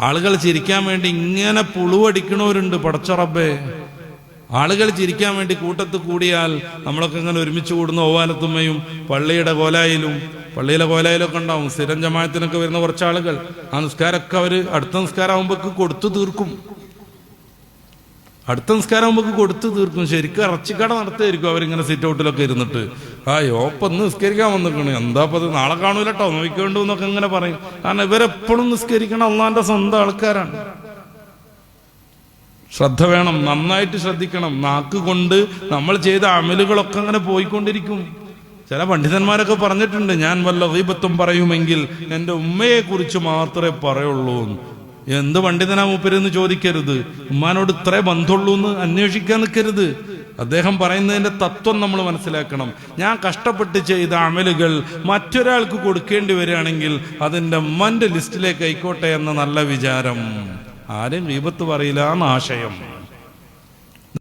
ആളുകൾ ചിരിക്കാൻ വേണ്ടി ഇങ്ങനെ പുളുവടിക്കണവരുണ്ട് പടച്ചറബേ. ആളുകൾ ചിരിക്കാൻ വേണ്ടി കൂട്ടത്ത് കൂടിയാൽ നമ്മളൊക്കെ ഇങ്ങനെ ഒരുമിച്ച് കൂടുന്ന ഓവാലത്തുമ്മയും പള്ളിയുടെ കോലായിലും പള്ളിയിലെ കോലായിലൊക്കെ ഉണ്ടാവും. സ്ഥിരം ജമായത്തിനൊക്കെ വരുന്ന കുറച്ച് ആളുകൾ ആ നിസ്കാരമൊക്കെ അവർ അടുത്ത നിസ്കാരമാകുമ്പോഴേക്ക് കൊടുത്തു തീർക്കും. അടുത്ത നിസ്കാരം നമുക്ക് കൊടുത്തു തീർക്കും. ശരിക്കും ഇറച്ചിക്കട നടത്തായിരിക്കും അവരിങ്ങനെ സിറ്റ് ഔട്ടിലൊക്കെ ഇരുന്നിട്ട്. ആ യോപ്പം ഇന്ന് നിസ്കരിക്കാൻ വന്നിരിക്കണ്. എന്താ അത് നാളെ കാണൂലട്ടോ നോക്കിക്കൊണ്ടു എന്നൊക്കെ ഇങ്ങനെ പറയും. കാരണം ഇവരെപ്പോഴും നിസ്കരിക്കണം അള്ളാന്റെ സ്വന്തം ആൾക്കാരാണ്. ശ്രദ്ധ വേണം. നന്നായിട്ട് ശ്രദ്ധിക്കണം. നാക്ക് കൊണ്ട് നമ്മൾ ചെയ്ത അമലുകളൊക്കെ അങ്ങനെ പോയിക്കൊണ്ടിരിക്കും. ചില പണ്ഡിതന്മാരൊക്കെ പറഞ്ഞിട്ടുണ്ട് ഞാൻ വല്ല ദീപത്വം പറയുമെങ്കിൽ എന്റെ ഉമ്മയെ കുറിച്ച് മാത്രമേ പറയുള്ളൂ. എന്ത് പണ്ഡിതനാ മൂപ്പരെന്ന് ചോദിക്കരുത്. ഉമ്മാനോട് ഇത്രേ ബന്ധമുള്ളൂ എന്ന് അന്വേഷിക്കാൻ നിൽക്കരുത്. അദ്ദേഹം പറയുന്നതിന്റെ തത്വം നമ്മൾ മനസ്സിലാക്കണം. ഞാൻ കഷ്ടപ്പെട്ട് ചെയ്ത അമലുകൾ മറ്റൊരാൾക്ക് കൊടുക്കേണ്ടി വരികയാണെങ്കിൽ അതിന്റെ ഉമ്മന്റെ ലിസ്റ്റിലേക്ക് ആയിക്കോട്ടെ എന്ന നല്ല വിചാരം. ആരും വിപത്ത് പറയില്ല എന്ന ആശയം.